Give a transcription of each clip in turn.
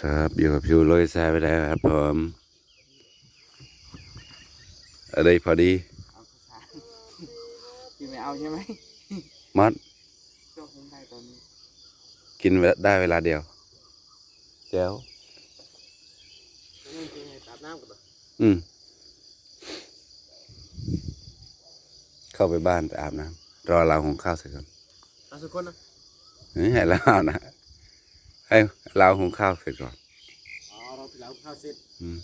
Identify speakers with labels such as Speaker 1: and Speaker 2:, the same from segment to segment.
Speaker 1: ครับอยู่กับพิวโรยแซ่ไปแล้วครับผมอะไรพอดี
Speaker 2: เอาข้าวสารพี่ไม่เอาใช่ไหม
Speaker 1: มัด
Speaker 2: ก็คงได้ตอนนี้
Speaker 1: กินได้เวลาเดียวแจ้ว
Speaker 2: นี่คือไงตัดน้ำกันปะ
Speaker 1: อืมเข้าไปบ้านไปอาบน้ำรอเราของข้าวเสร็จก่อน
Speaker 2: เอาสักคนนะ
Speaker 1: เฮ้ยให้เรานะ ให้เราของข้าวเสร็จก่อน
Speaker 2: อ๋อเราไปแล้วข้าวเสร็จ
Speaker 1: อืม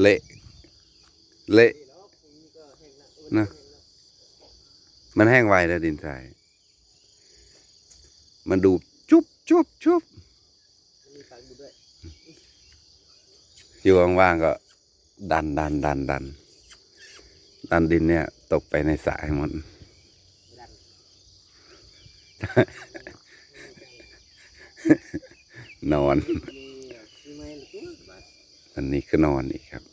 Speaker 1: เละเละ
Speaker 2: นี่แล้วพรุ่งนี้ก็แห้งแล้ว
Speaker 1: นะมันแห้งไวแล้วดินทราย มันดูจุ๊บจุ๊บจุ๊บ
Speaker 2: มีตังค์อยู่ด้วย
Speaker 1: อยู่ว่างๆก็ ดันดันดันดันดันดินเนี่ย ตกไปในสระให้หมด
Speaker 2: ดัน
Speaker 1: นอน
Speaker 2: นี่ซื้อไหมหรือตัวบาท
Speaker 1: อันนี้ก็นอนอีกครับ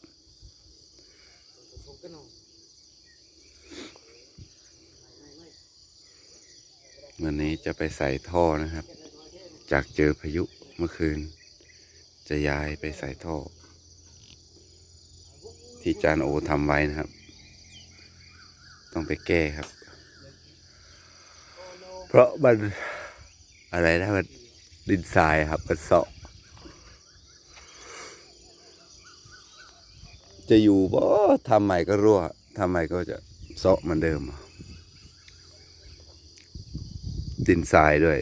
Speaker 1: วันนี้จะไปใส่ท่อนะครับ จากเจอพายุเมื่อคืน จะย้ายไปใส่ท่อ ที่จานโอทำไว้นะครับ ต้องไปแก้ครับ เพราะมันอะไรนะมันดินทรายครับมันเสาะจะอยู่บ่ทำใหม่ก็รั่วทำใหม่ก็จะเสาะเหมือนเดิม ดินทรายด้วย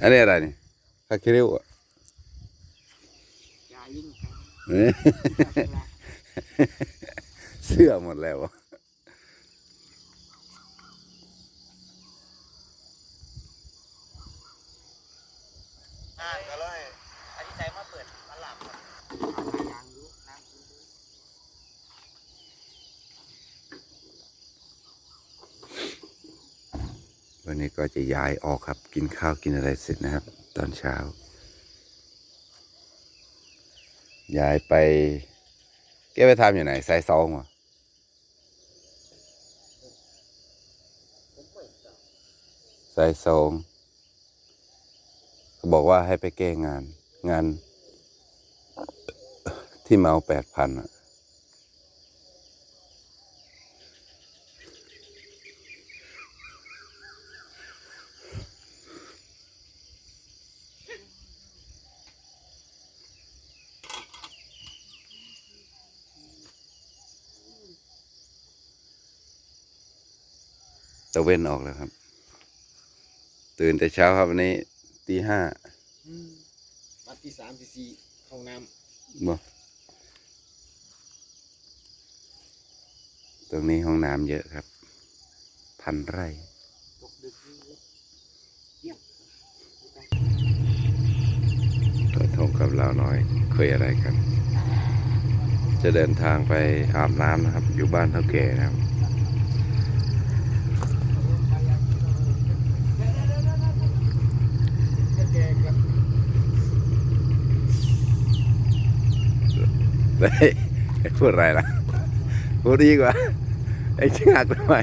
Speaker 1: อันนี้อะไรนี่คาคิริวอะ
Speaker 2: ยายิ่งกัน
Speaker 1: เอ้ยเสื้อหมดแล้วอะ
Speaker 2: อ่าก็เลยอันที่ใส่มาเปิดตลาดก่อนยางอยู่น้ำกินด้วย
Speaker 1: วันนี้ก็จะย้ายออกครับ กินข้าวกินอะไรเสร็จนะครับ ตอนเช้า ย้ายไปแกไปทำอยู่ไหนสายซองเหรอ
Speaker 2: ผมเปิดต่อ
Speaker 1: สายซองเขาบอกว่าให้ไปแก้งาน งานที่เมาแปดพันอะ ตะเว้นออกแล้วครับ ตื่นแต่เช้าครับวันนี้ตีห้า
Speaker 2: อืมวัดที่สามที่สี่ห้องน้
Speaker 1: บ่ตรงนี้ห้องน้ำเยอะครับ พันไร่ำ
Speaker 2: ตกดึกนี่เยี่ยม
Speaker 1: ต่อทงกับเราน้อยคุยอะไรกัน จะเดินทางไปอาบน้ำนะครับ อยู่บ้านเท่าแก่นะครับ พูดอะไรล่ะ พูดดีกว่า ไอ้ชงักทำไม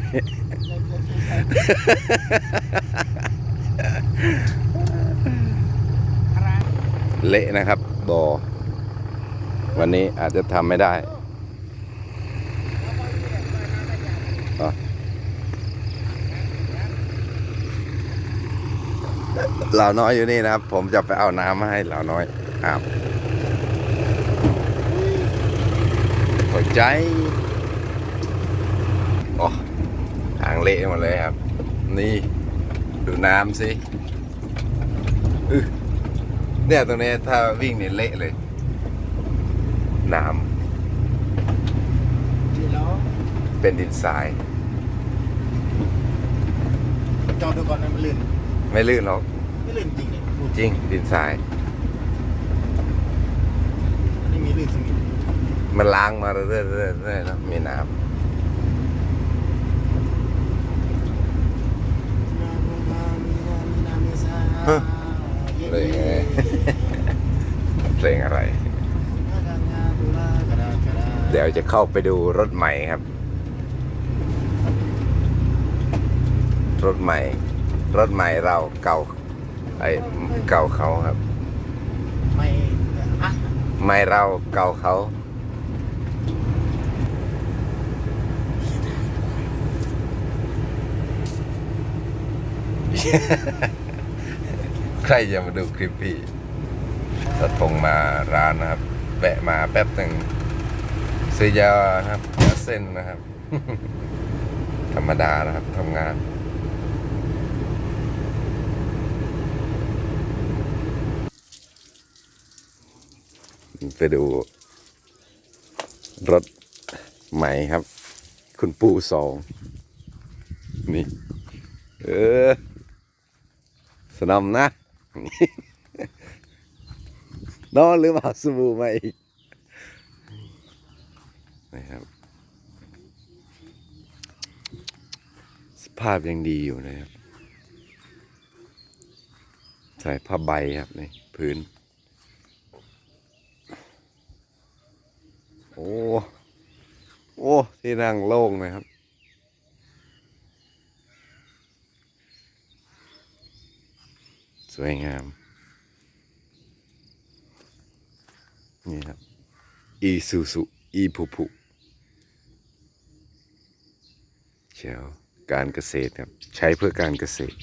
Speaker 1: เละนะครับบอวันนี้อาจจะทำไม่ได้อ๋อเหล่าน้อยอยู่นี่นะครับ ผมจะไปเอาน้ำมาให้เหล่าน้อยอาบหัว ใจโอ้ทางเละหมดเลยครับ นี่ดูน้ำสิอื้อเนี่ยตรงนี้ถ้าวิ่งเนี่ยเละเลย น้
Speaker 2: นี่แล้วำ
Speaker 1: เป็นดินทราย
Speaker 2: จอดดูก่อนนะมันลื่น
Speaker 1: ไม่ลื่นหรอก
Speaker 2: ไม่ลื่นจริงเลย
Speaker 1: จริงดินทราย
Speaker 2: นี่มีลื่นสนิท
Speaker 1: มันล้างมาเรื่อยๆเรื่อยๆเรื่อยๆแล้วมีน้ำเลยไงเพลงอะไร เดี๋ยวจะเข้าไปดูรถใหม่ครับ รถใหม่ รถใหม่เราเก่าไอเก่าเขาครับ
Speaker 2: ไม่ฮะ
Speaker 1: ใหม่เราเก่าเขา ใครจะมาดูคลิปพี่สะทงมาร้านนะครับ แวะมาแป๊บหนึ่งซื้อยาครับยาเส้นนะครับ ธรรมดานะครับทำงานไปดู รถใหม่ครับ คุณปู่สอง นี่ เออ นมนะนอนหรือเปล่าสบู่มาอีกนะครับ สภาพยังดีอยู่นะครับ ใส่ผ้าใบครับนี่พื้น โอ้ โอ้ ที่นั่งโล่งเลยครับ สวยงาม นี่ครับ อีซูซูอีผูผูเชียวการเกษตรครับ ใช้เพื่อการเกษตร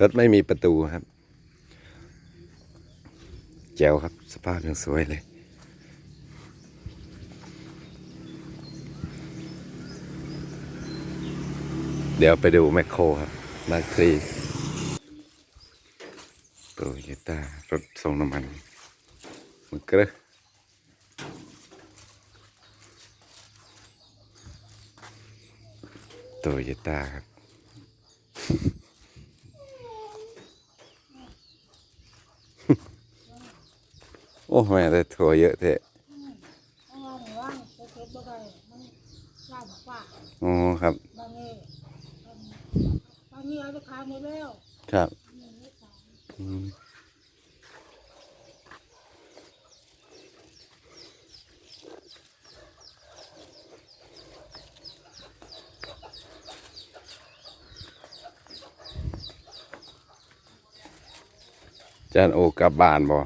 Speaker 1: รถไม่มีประตูครับ แจ๋วครับ สภาพยังสวยเลยเดี๋ยวไปดูแมคโครครับมาครี ยต้ารถส่งน้ำมันมันกระโตโยต้าครับโอ้แม่ได้ถั่วเยอะเทะ
Speaker 3: เพราะว่าหมู่บ้านจะเก็บบ่ได้มันย่าบอกว่า
Speaker 1: โอ้ครับ
Speaker 3: บางนี้บางนี้เอาไปขายหมดแล้ว
Speaker 1: ครับ
Speaker 3: หนึ่งเลขสาม
Speaker 1: อืม จานโอกลับบ้านบ่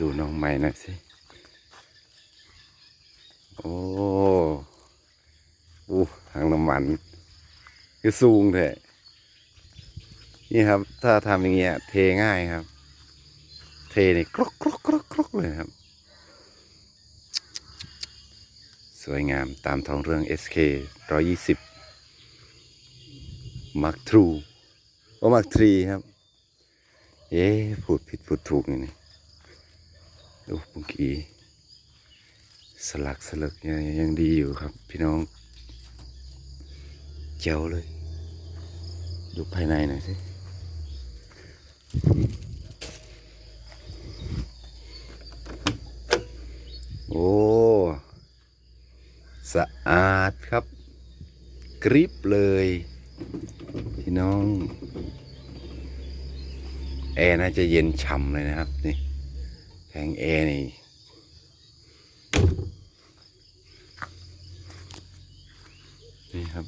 Speaker 1: ดูน้องใหม่น่อยสิ โอ้อู้ทางน้ำมันคือสูงแท้นี่ครับ ถ้าทำอย่างเงี้ยเทง่ายครับ เทนี่ครกครกครกครกเลยครับ สวยงามตามท้องเรื่อง SK 120 Mark True โอ้ Mark 3ครับ เอ๊ะพูดผิดพูดถูกนี่นี่ดูเมื่อกี้สลักสลักยังยังดีอยู่ครับ พี่น้อง เจ๋วเลย ดูภายในหน่อยสิโอ้ สะอาดครับ กริบเลยพี่น้อง แอร์น่าจะเย็นฉ่ำเลยนะครับนี่แผงแอร์นี่นี่ครับ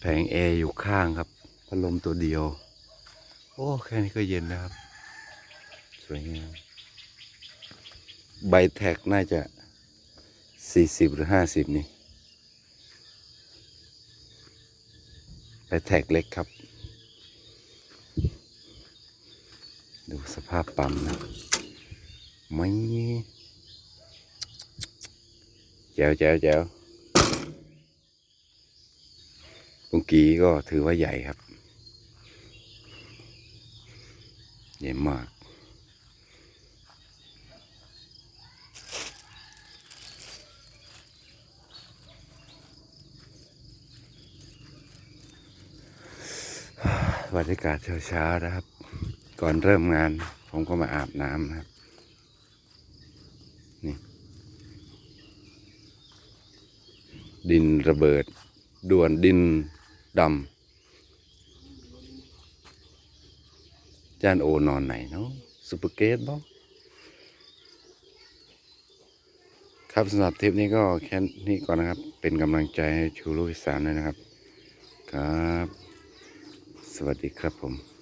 Speaker 1: แผงแอร์อยู่ข้างครับพัดลมตัวเดียว โอ้ แค่นี้ก็เย็นแล้วครับ สวยงาม ใบแท็กน่าจะ สี่สิบหรือห้าสิบนี่ใบแท็กเล็กครับ ดูสภาพปั๊มนะไม่แจ๋วแจ๋วแจ๋วปุงกีก็ถือว่าใหญ่ครับ ใหญ่มาก บรรยากาศเช้าๆนะครับ ก่อนเริ่มงาน ผมก็มาอาบน้ำนะครับนี่ดินระเบิดด่วนดินดำจานโอนอนไหนเนาะซูเปอร์เกตบ่ครับสำหรับทริปนี้ก็แค่นี้ก่อนนะครับ เป็นกำลังใจให้ชูลูกอีสานด้วยนะครับ ครับ วัสดีครับผม